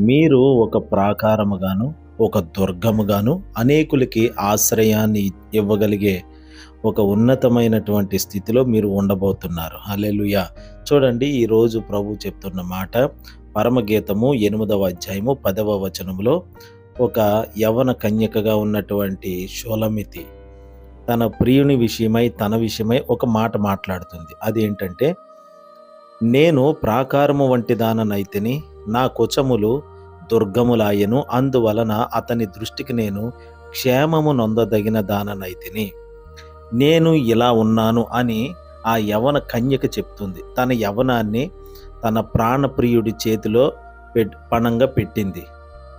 మీరు ఒక ప్రాకారముగాను ఒక దుర్గముగాను అనేకులకి ఆశ్రయాన్ని ఇవ్వగలిగే ఒక ఉన్నతమైనటువంటి స్థితిలో మీరు ఉండబోతున్నారు. హల్లెలూయా. చూడండి ఈరోజు ప్రభు చెప్తున్న మాట పరమగీతము ఎనిమిదవ అధ్యాయము పదవ వచనంలో ఒక యవన కన్యకగా ఉన్నటువంటి షోలమితి తన ప్రియుని విషయమై తన విషయమై ఒక మాట మాట్లాడుతుంది. అదేంటంటే నేను ప్రాకారము వంటి దాననైతిని నా కుచములు దుర్గములాయను. అందువలన అతని దృష్టికి నేను క్షేమము నొందదగిన దాననైతిని. నేను ఇలా ఉన్నాను అని ఆ యవన కన్యక చెప్తుంది. తన యవనాన్ని తన ప్రాణప్రియుడి చేతిలో పెట్ పణంగా పెట్టింది.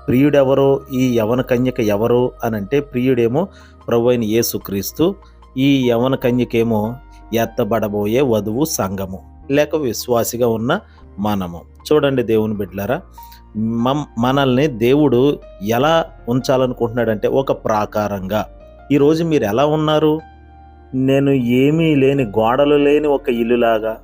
ప్రియుడెవరో? ఈ యవన కన్యక ఎవరు? అని అంటే ప్రియుడేమో ప్రభు అయిన యేసుక్రీస్తు. ఈ యవన కన్యకేమో ఎత్తబడబోయే వధువు సంఘము. లేక విశ్వాసిగా ఉన్న మనము. చూడండి దేవుని బిడ్డలారా మనల్ని దేవుడు ఎలా ఉంచాలనుకుంటున్నాడంటే ఒక ప్రాకారంగా. ఈరోజు మీరు ఎలా ఉన్నారు? నేను ఏమీ లేని గోడలు లేని ఒక ఇల్లులాగా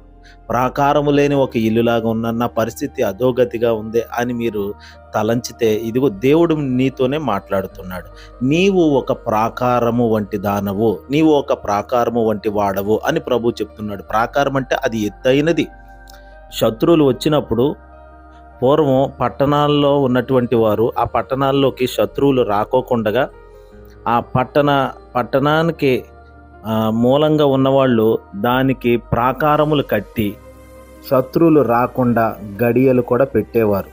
ప్రాకారము లేని ఒక ఇల్లులాగా ఉన్న నా పరిస్థితి అధోగతిగా ఉంది అని మీరు తలంచితే ఇదిగో దేవుడు నీతోనే మాట్లాడుతున్నాడు. నీవు ఒక ప్రాకారము వంటి దానవు నీవు ఒక ప్రాకారము వంటి వాడవు అని ప్రభు చెప్తున్నాడు. ప్రాకారం అంటే అది ఎత్తైనది. శత్రువులు వచ్చినప్పుడు పూర్వం పట్టణాల్లో ఉన్నటువంటి వారు ఆ పట్టణాల్లోకి శత్రువులు రాకోకుండగా ఆ పట్టణ పట్టణానికి మూలంగా ఉన్నవాళ్ళు దానికి ప్రాకారములు కట్టి శత్రువులు రాకుండా గడియలు కూడా పెట్టేవారు.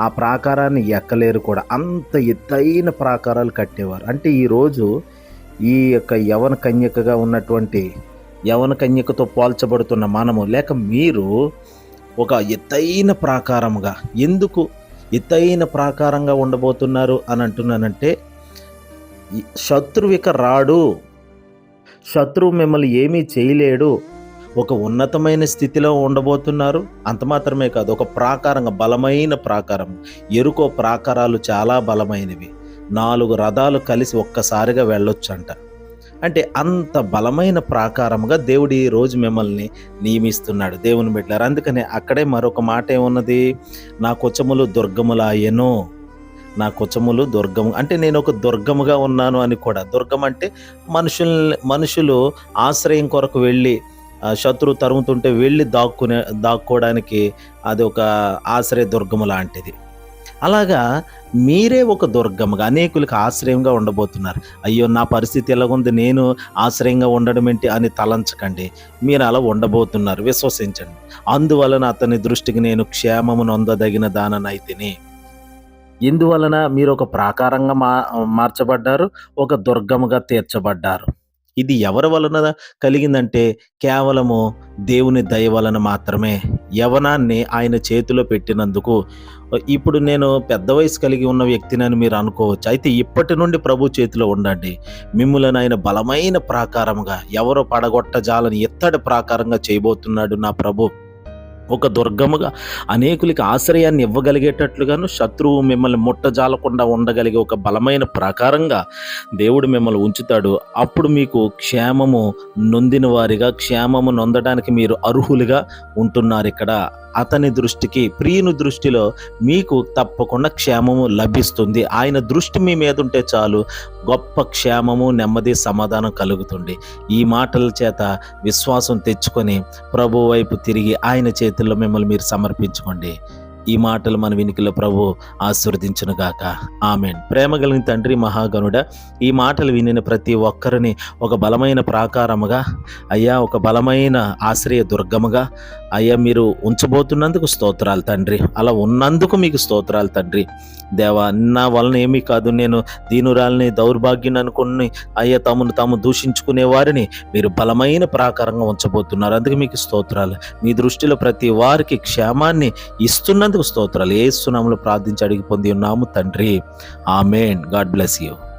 ఆ ప్రాకారాన్ని ఎక్కలేరు కూడా. అంత ఎత్తైన ప్రాకారాలు కట్టేవారు. అంటే ఈరోజు ఈ యొక్క యవన కన్యకగా ఉన్నటువంటి యవన కన్యకతో పోల్చబడుతున్న మనము లేక మీరు ఒక ఎత్తైన ప్రాకారముగా. ఎందుకు ఎత్తైన ప్రాకారంగా ఉండబోతున్నారు అని అంటున్నానంటే ఈ శత్రువిక రాడు. శత్రువు మిమ్మల్ని ఏమీ చేయలేడు. ఒక ఉన్నతమైన స్థితిలో ఉండబోతున్నారు. అంత మాత్రమే కాదు ఒక ప్రాకారంగా బలమైన ప్రాకారం. ఎరుకో ప్రాకారాలు చాలా బలమైనవి. నాలుగు రథాలు కలిసి ఒక్కసారిగా వెళ్ళొచ్చంట. అంటే అంత బలమైన ప్రాకారముగా దేవుడు ఈ రోజు మిమ్మల్ని నియమిస్తున్నాడు. దేవుని బిడ్డారు అందుకనే అక్కడే మరొక మాట ఏమున్నది? నా కొచ్చములు దుర్గములాయను నా కొచ్చములు దుర్గము అంటే నేను ఒక దుర్గముగా ఉన్నాను అని కూడా. దుర్గం అంటే మనుషుల్ని మనుషులు ఆశ్రయం కొరకు వెళ్ళి శత్రువు తరుముతుంటే వెళ్ళి దాక్కునే దాక్కోవడానికి అది ఒక ఆశ్రయ దుర్గము లాంటిది. అలాగా మీరే ఒక దుర్గముగా అనేకులకు ఆశ్రయంగా ఉండబోతున్నారు. అయ్యో నా పరిస్థితి ఎలాగుంది? నేను ఆశ్రయంగా ఉండడం ఏంటి అని తలంచకండి. మీరు అలా ఉండబోతున్నారు. విశ్వసించండి. అందువలన అతని దృష్టికి నేను క్షేమము నొందదగిన దాననైతిని. ఇందువలన మీరు ఒక ప్రాకారంగా మా మార్చబడ్డారు ఒక దుర్గముగా తీర్చబడ్డారు. ఇది ఎవరి వలన కలిగిందంటే కేవలము దేవుని దయ వలన మాత్రమే. యవనాన్ని ఆయన చేతిలో పెట్టినందుకు. ఇప్పుడు నేను పెద్ద వయసు కలిగి ఉన్న వ్యక్తినని మీరు అనుకోవచ్చు. అయితే ఇప్పటి నుండి ప్రభు చేతిలో ఉండండి. మిమ్మల్ని ఆయన బలమైన ప్రాకారముగా ఎవరో పడగొట్టజాలని ఎత్తడి ప్రాకారంగా చేయబోతున్నాడు నా ప్రభు. ఒక దుర్గముగా అనేకులకి ఆశ్రయాన్ని ఇవ్వగలిగేటట్లుగాను శత్రువు మిమ్మల్ని ముట్టజాలకుండా ఉండగలిగే ఒక బలమైన ప్రకారంగా దేవుడు మిమ్మల్ని ఉంచుతాడు. అప్పుడు మీకు క్షేమము నొందిన వారిగా క్షేమము నొందడానికి మీరు అర్హులుగా ఉంటున్నారు ఇక్కడ. అతని దృష్టికి ప్రియుని దృష్టిలో మీకు తప్పకుండా క్షేమము లభిస్తుంది. ఆయన దృష్టి మీ మీద ఉంటే చాలు గొప్ప క్షేమము నెమ్మది సమాధానం కలుగుతుంది. ఈ మాటల చేత విశ్వాసం తెచ్చుకొని ప్రభు వైపు తిరిగి ఆయన చేతుల్లో మిమ్మల్ని మీరు సమర్పించుకోండి. ఈ మాటలు మన వినికిలో ప్రభు ఆశీర్వదించునుగాక ఆమెన్. ప్రేమ కలిగిన తండ్రి మహాగణుడ ఈ మాటలు వినిన ప్రతి ఒక్కరిని ఒక బలమైన ప్రాకారముగా అయ్యా ఒక బలమైన ఆశ్రయ దుర్గముగా అయ్యా మీరు ఉంచబోతున్నందుకు స్తోత్రాలు తండ్రి. అలా ఉన్నందుకు మీకు స్తోత్రాలు తండ్రి. దేవా నా వలన ఏమీ కాదు. నేను దీనురాల్ని దౌర్భాగ్యం అనుకుని అయ్యా తమను తాము దూషించుకునే వారిని మీరు బలమైన ప్రాకారంగా ఉంచబోతున్నారు. అందుకు మీకు స్తోత్రాలు. మీ దృష్టిలో ప్రతి వారికి క్షేమాన్ని ఇస్తున్నందుకు స్తోత్రాలు. ఏ సునాములు ప్రార్థించి అడిగి పొంది ఉన్నాము తండ్రి. ఆమెన్. God bless you.